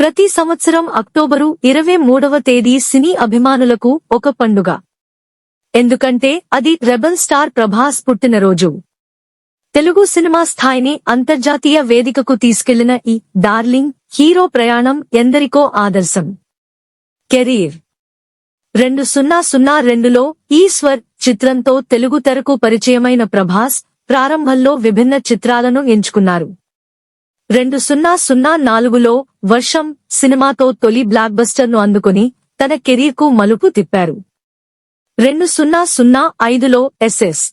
ప్రతి సంవత్సరం అక్టోబరు ఇరవై మూడవ తేదీ సినీ అభిమానులకు ఒక పండుగ. ఎందుకంటే అది రెబల్ స్టార్ ప్రభాస్ పుట్టినరోజు. తెలుగు సినిమా స్థాయిని అంతర్జాతీయ వేదికకు తీసుకెళ్ళిన ఈ డార్లింగ్ హీరో ప్రయాణం ఎందరికో ఆదర్శం. కెరీర్. రెండు సున్నా సున్నా రెండులో ఈశ్వర్ చిత్రంతో తెలుగు తెరకు పరిచయమైన ప్రభాస్ ప్రారంభంలో విభిన్న చిత్రాలను ఎంచుకున్నారు. రెండు సున్నా సున్నా నాలుగులో వర్షం సినిమాతో తొలి బ్లాక్ బస్టర్ను అందుకుని తన కెరీర్కు మలుపు తిప్పారు. రెండు సున్నా సున్నా ఐదులో ఎస్ఎస్.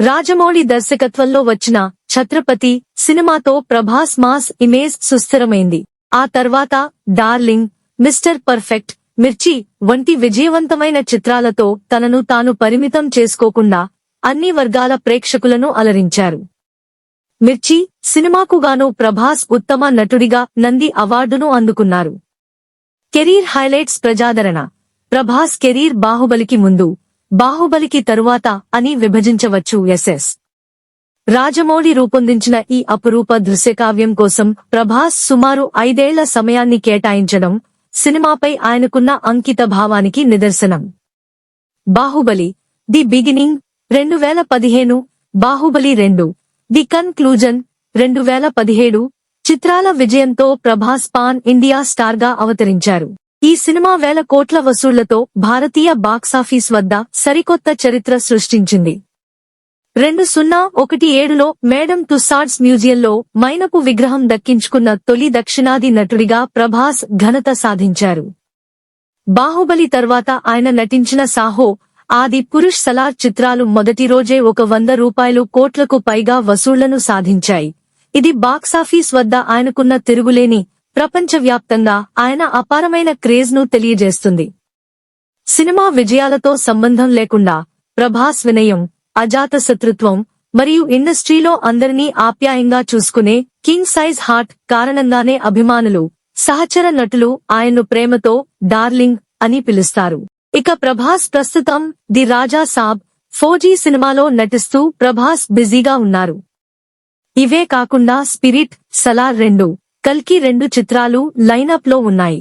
రాజమౌళి దర్శకత్వంలో వచ్చిన ఛత్రపతి సినిమాతో ప్రభాస్ మాస్ ఇమేజ్ సుస్థిరమైంది. ఆ తర్వాత డార్లింగ్ మిస్టర్ పర్ఫెక్ట్ మిర్చి వంటి విజయవంతమైన చిత్రాలతో తనను తాను పరిమితం చేసుకోకుండా అన్ని వర్గాల ప్రేక్షకులను అలరించారు. మిర్చి సినిమాకుగాను ప్రభాస్ ఉత్తమ నటుడిగా నంది అవార్డును అందుకున్నారు. కెరీర్ హైలైట్స్ ప్రజాదరణ. ప్రభాస్ కెరీర్ బాహుబలికి ముందు బాహుబలికి తరువాత అని విభజించవచ్చు ఎస్ఎస్. రాజమౌళి రూపొందించిన ఈ అపురూప దృశ్యకావ్యం కోసం ప్రభాస్ సుమారు ఐదేళ్ళ సమయాన్ని కేటాయించడం సినిమాపై ఆయనకున్న అంకిత భావానికి నిదర్శనం. బాహుబలి ది బిగినింగ్ రెండు వేల పదిహేను బాహుబలి రెండు. ది కన్క్లూజన్ రెండు వేల పదిహేడు చిత్రాల విజయంతో ప్రభాస్ పాన్ ఇండియా స్టార్గా అవతరించారు. ఈ సినిమా వేల కోట్ల వసూళ్ళతో భారతీయ బాక్సాఫీస్ వద్ద సరికొత్త చరిత్ర సృష్టించింది. రెండు సున్నా ఒకటి ఏడులో మేడం టుసాడ్స్ మ్యూజియంలో మైనపు విగ్రహం దక్కించుకున్న తొలి దక్షిణాది నటుడిగా ప్రభాస్ ఘనత సాధించారు. బాహుబలి తర్వాత ఆయన నటించిన సాహో ఆది పురుష్ సలార్ చిత్రాలు మొదటి రోజే ఒక వంద రూపాయలు కోట్లకు పైగా వసూళ్ళను సాధించాయి. ఇది బాక్సాఫీస్ వద్ద ఆయనకున్న తిరుగులేని ప్రపంచవ్యాప్తంగా ఆయన అపారమైన క్రేజ్ను తెలియజేస్తుంది. సినిమా విజయాలతో సంబంధం లేకుండా ప్రభాస్ వినయం అజాత శత్రుత్వం మరియు ఇండస్ట్రీలో అందరినీ ఆప్యాయంగా చూసుకునే కింగ్ సైజ్ హార్ట్ కారణంగానే అభిమానులు సహచర నటులు ఆయన్ను ప్రేమతో డార్లింగ్ అని పిలుస్తారు. ఇక ప్రభాస్ ప్రస్తుతం ది రాజా సాబ్ ఫోజీ సినిమాలో నటిస్తూ ప్రభాస్ బిజీగా ఉన్నారు. ఇవే కాకుండా స్పిరిట్ సలార్ రెండు కల్కి రెండు చిత్రాలు లైనప్లో ఉన్నాయి.